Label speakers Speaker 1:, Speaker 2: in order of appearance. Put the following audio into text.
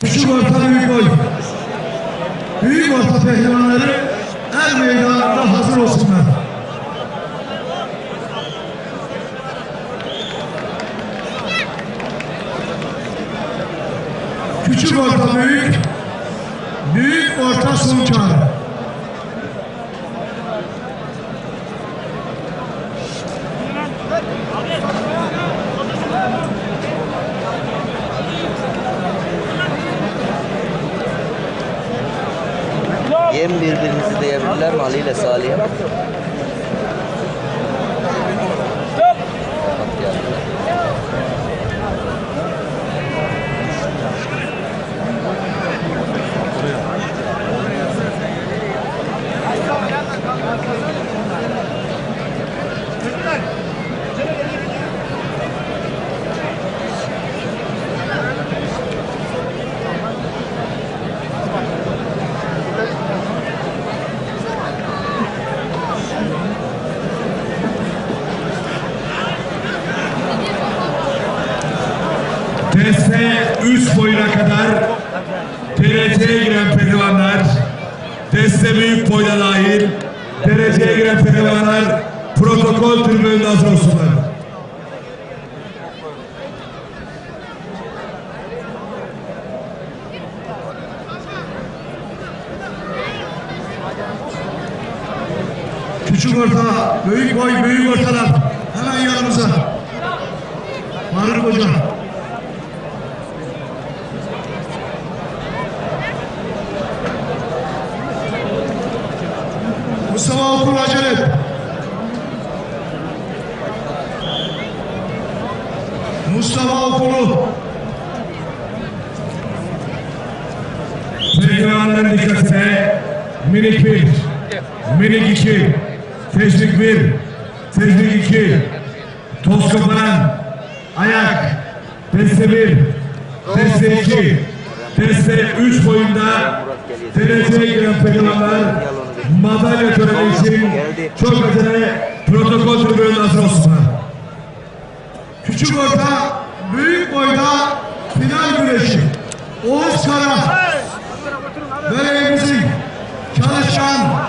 Speaker 1: Küçük orta büyük boy. Büyük orta pehlivanları er meydanında hazır olsunlar. Küçük orta büyük, büyük orta son.
Speaker 2: Yem birbirinizi diyebilirler mi Ali ile Salih'e?
Speaker 3: Teste 3 boyuna kadar TRT'ye giren pehlivanlar, teste büyük boyda dahil TRT'ye giren pehlivanlar protokol tribününde hazır olsunlar.
Speaker 1: Küçük orta, büyük boy, büyük ortalar. Hemen yanımıza. Faruk Hoca. Okul acele. Mustafa Okulu.
Speaker 3: Pehlivanların dikkatine. Minik 1, minik 2, teşvik 1, teşvik 2, toz kapanan, ayak, teste 1, teste 2, teste 3 boyunda. TRT'ye giren pehlivanlar madalya töreni için çok ötene protokol tribünü nasıl olsun.
Speaker 1: Küçük orta, büyük boyda final güreşi. Oğuz Kara, Belediye'mizin çalışan